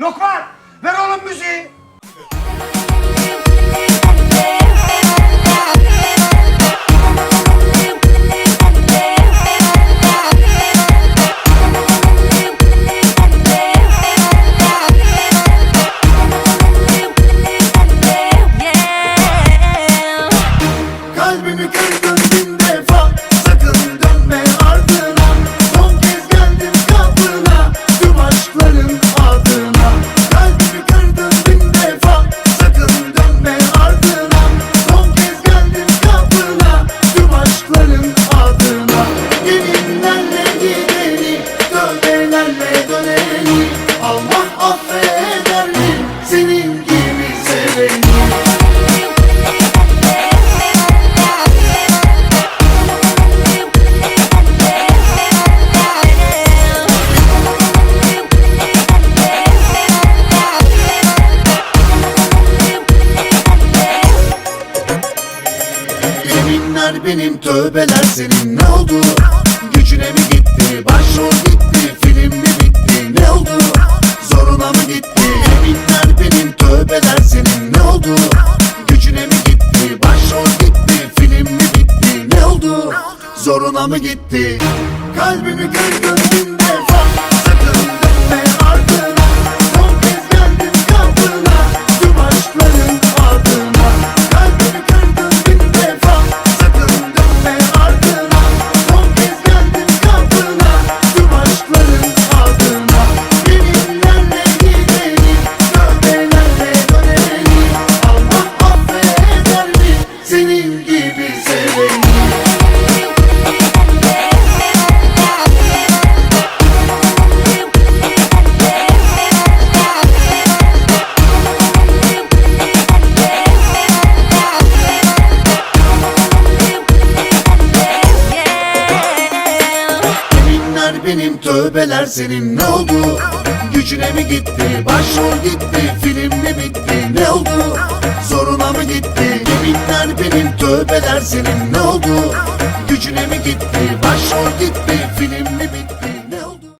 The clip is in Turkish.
Lokman ver oğlum müziği. Yeminler benim tövbeler senin ne oldu? Gücüne mi gitti? Başrol gitti, film mi bitti? Ne oldu? Zoruna mı gitti? Yeminler benim tövbeler senin ne oldu? Gücüne mi gitti? Başrol gitti, film mi bitti? Ne oldu? Zoruna mı gitti? Kalbimi kırdın tövbeler senin ne oldu? Gücüne mi gitti? Başrol gitti, film mi bitti? Ne oldu? Zoruna mı gitti? Yeminler benim tövbeler senin ne oldu? Gücüne mi gitti? Başrol gitti, film mi bitti?